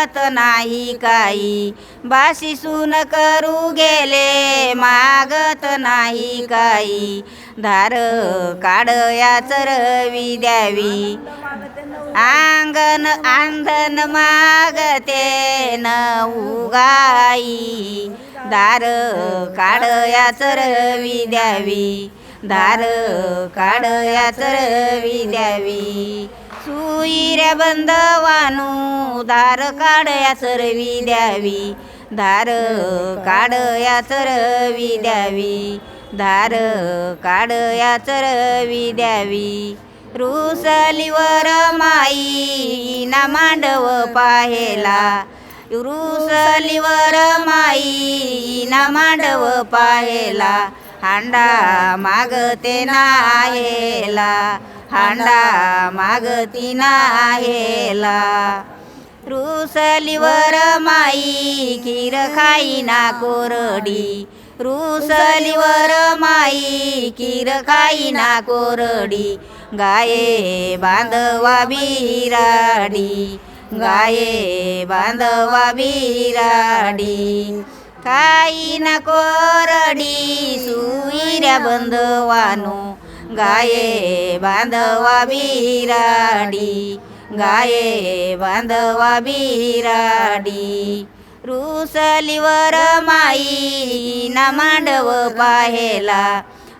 मागत नाही काही. बाशी करू गेले मागत नाही काही. धार काढ या चरवी द्यावी. अंगण आंधन मागते न उगाई. दार काढ या चरवी द्यावी. दार काढ या चरवी द्यावी. उईऱ्या बंद वानू धार काढया चरवी द्यावी धार काढया सरवी चरवी द्यावी धार काढया चरवी द्यावी. रुसलीवर माई ना मांडव पाहेला रुसलीवर माई ना मांडव पाहेला हांडा मागते नाहेला. हांडा मागती नाहेला. रुसलीवर माई खीर खाईना कोरडी. रुसलीवर माई खीर खाईना कोरडी. गाये बांधवा बिराडी. गाये बांधवा बिराडी. काही ना कोरडी सुईऱ्या बंधवानो. गाये बांधवा बिराडी गाये बांधवा बिराडी. रुसलीवर माई ना मांडव पाहेला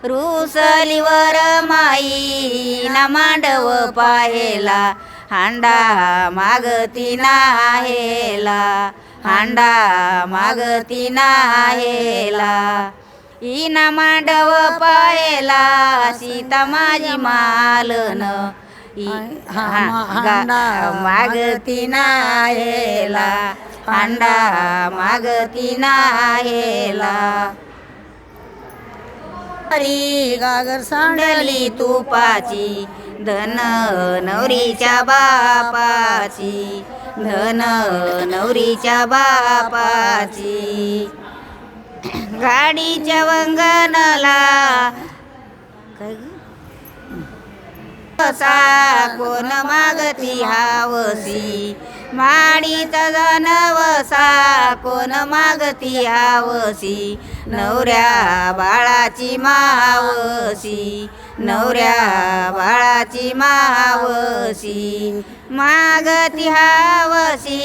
रुसलीवर माई ना मांडव पाहेला हांडा मागती नाहेला हांडा मागती नाहेला. इना मांडव पाहेला सीता माझी मालन मागती नाहेला हांडा मागती नाहेला हरी गागर सांडली सांडली तुपाची धन नवरीच्या बापाची धन नवरीच्या बापाची. गाडीच्या वंगनाला काय कसा कोण मागती हावसी माडीचा जनवसा कोण मागती हावसी नवऱ्या बाळाची मावसी नवऱ्या बाळाची मावसी. मागती हावसी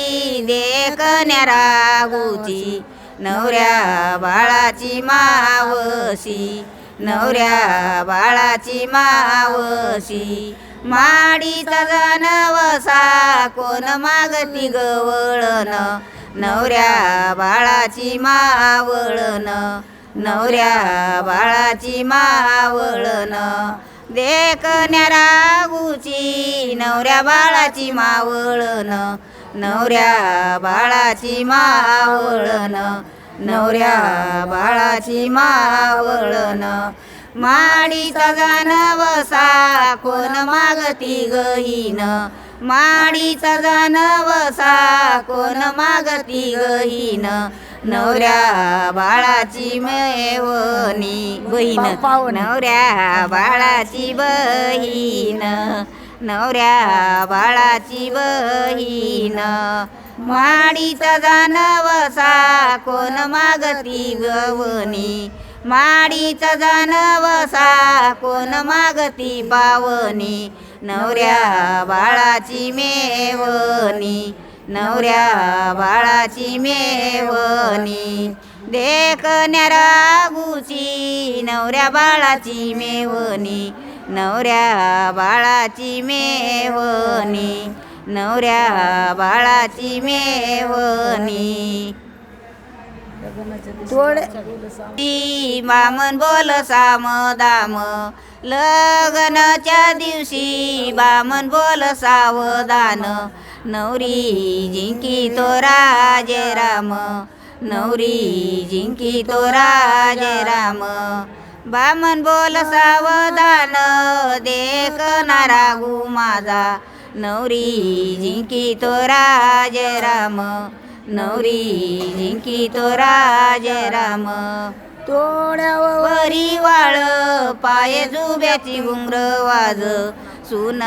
देखण्या रागूची. नवऱ्या बाळाची मावशी नवऱ्या बाळाची मावशी. माडीचा जानवसा कोण मागती गवळण नवऱ्या बाळाची मावळण नवऱ्या बाळाची मावळण. देखण्या रागूची नवऱ्या बाळाची मावळण. नवऱ्या बाळाची मावळण नवऱ्या बाळाची मावळण माडीचा जानवसा कोण मागती गहीन? माडीचा जानवसा कोण मागती गहीन? नवऱ्या बाळाची मेवणी बहीण. नवऱ्या बाळाची बहीण. नवऱ्या बाळाची बहीण. माडीचा जानवसा कोण मागती गवनी? माडीचा जानवसा कोण मागती पावनी? नवऱ्या बाळाची मेवनी नवऱ्या बाळाची मेवणी. देखण्या रागूची नवऱ्या बाळाची मेवणी. नवऱ्या बाळाची मेवणी. नवऱ्या बाळाची मेवणी. थोड बामन बोल साम दाम. लग्नाच्या दिवशी बामन बोल सावधान. नवरी जिंकी तो राजे राम नवरी जिंकी तो राजे राम बामन बोल सावधान देखणारा रागू माझा. नवरी जिंकी तो राज राम नवरी जिंकी तो राज राम तोड्यावरी वरी वाळ पाय जुब्याची घुंगर वाज. सुन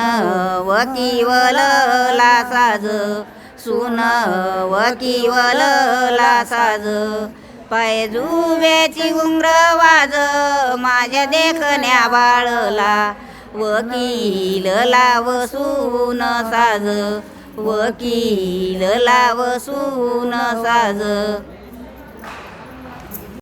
वकीवल साज. सुन वकिवलला साज. पाय जुब्याची वाज माझ्या देखण्या बाळला. वकील लाव सून साज वकील लाव सून साज.